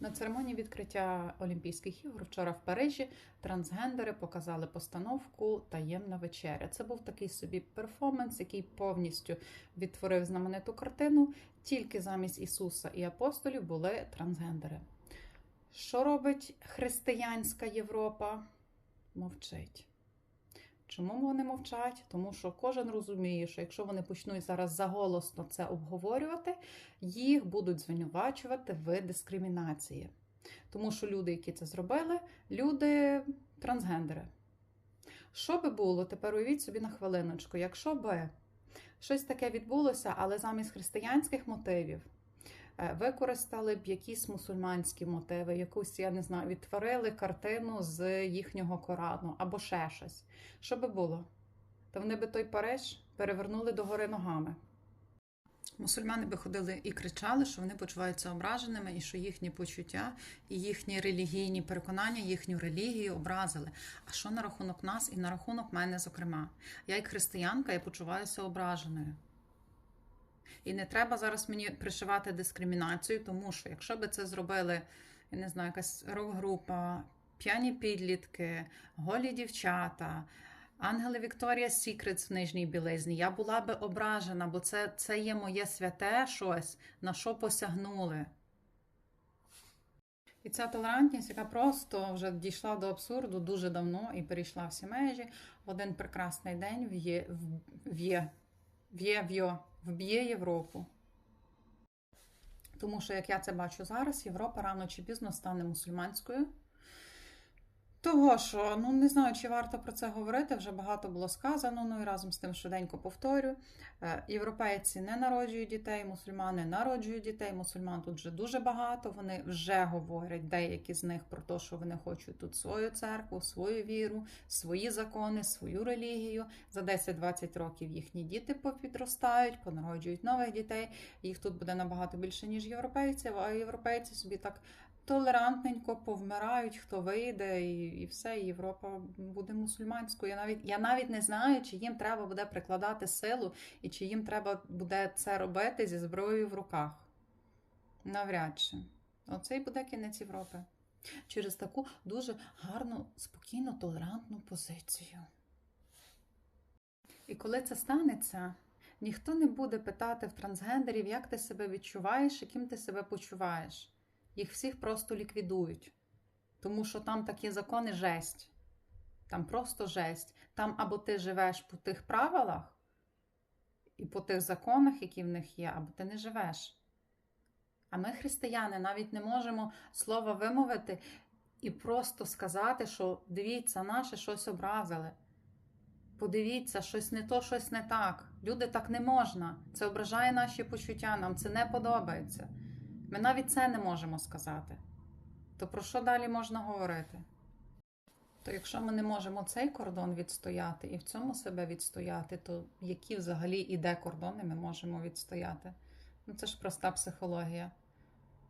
На церемонії відкриття Олімпійських ігор вчора в Парижі трансгендери показали постановку Таємна вечеря. Це був такий собі перформанс, який повністю відтворив знамениту картину. Тільки замість Ісуса і апостолів були трансгендери. Що робить християнська Європа? Мовчить. Чому вони мовчать? Тому що кожен розуміє, що якщо вони почнуть зараз заголосно це обговорювати, їх будуть звинувачувати в дискримінації. Тому що люди, які це зробили, люди трансгендери. Що би було, тепер уявіть собі на хвилиночку, якщо би щось таке відбулося, але замість християнських мотивів використали б якісь мусульманські мотиви, якусь, я не знаю, відтворили картину з їхнього Корану або ще щось. Що би було? Та вони би той Париж перевернули догори ногами. Мусульмани би ходили і кричали, що вони почуваються ображеними, і що їхні почуття і їхні релігійні переконання, їхню релігію образили. А що на рахунок нас і на рахунок мене, зокрема? Я, як християнка, я почуваюся ображеною. І не треба зараз мені пришивати дискримінацію, тому що якщо би це зробили, я не знаю, якась рок-група, п'яні підлітки, голі дівчата. Ангели Вікторія Сікретс в нижній білизні. Я була би ображена, бо це, це є моє святе щось, на що посягнули. І ця толерантність, яка просто вже дійшла до абсурду дуже давно і перейшла всі межі, в один прекрасний день в'є, в'є, вб'є Європу. Тому що, як я це бачу зараз, Європа рано чи пізно стане мусульманською. Того що, ну не знаю, чи варто про це говорити, вже багато було сказано, ну і разом з тим швиденько повторю. Е, Європейці не народжують дітей, мусульмани народжують дітей, мусульман тут вже дуже багато. Вони вже говорять, деякі з них про те, що вони хочуть тут свою церкву, свою віру, свої закони, свою релігію. За 10-20 років їхні діти попідростають, понароджують нових дітей. Їх тут буде набагато більше, ніж європейців, а європейці собі так толерантненько повмирають, хто вийде, і і все, Європа буде мусульманською. Я навіть я навіть не знаю, чи їм треба буде прикладати силу, і чи їм треба буде це робити зі зброєю в руках. Навряд чи. Оце і буде кінець Європи. Через таку дуже гарну, спокійну, толерантну позицію. І коли це станеться, ніхто не буде питати в трансгендерів, як ти себе відчуваєш, яким ти себе почуваєш їх всіх просто ліквідують. Тому що там такі закони жесть. Там просто жесть. Там або ти живеш по тих правилах і по тих законах, які в них є, або ти не живеш. А ми, християни, навіть не можемо слова вимовити і просто сказати, що дивіться, наше щось образили. Подивіться, щось не то, щось не так. Люди так не можна. Це ображає наші почуття, нам це не подобається. Ми навіть це не можемо сказати. То про що далі можна говорити? То якщо ми не можемо цей кордон відстояти і в цьому себе відстояти, то які взагалі і де кордони ми можемо відстояти? Ну це ж проста психологія.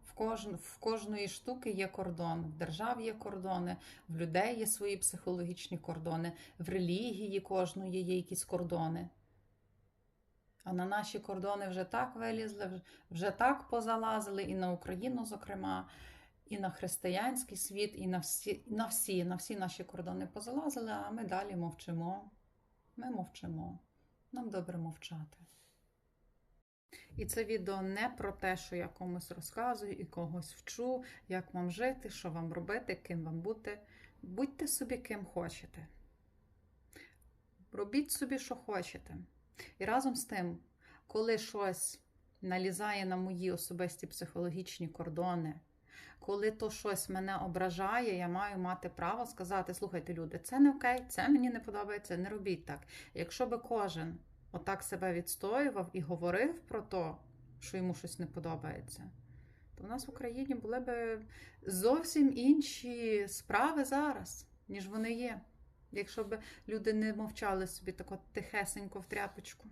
В, кож... в кожної штуки є кордон, в державі є кордони, в людей є свої психологічні кордони, в релігії кожної є якісь кордони. А на наші кордони вже так вилізли, вже так позалазили, і на Україну, зокрема, і на християнський світ, і на всі, на всі, на всі наші кордони позалазили, а ми далі мовчимо. Ми мовчимо. Нам добре мовчати. І це відео не про те, що я комусь розказую і когось вчу, як вам жити, що вам робити, ким вам бути. Будьте собі ким хочете. Робіть собі, що хочете. І разом з тим, коли щось налізає на мої особисті психологічні кордони, коли то щось мене ображає, я маю мати право сказати: слухайте, люди, це не окей, це мені не подобається, не робіть так. Якщо би кожен отак себе відстоював і говорив про те, що йому щось не подобається, то в нас в Україні були б зовсім інші справи зараз, ніж вони є. Якщо б люди не мовчали собі тако тихесенько в тряпочку.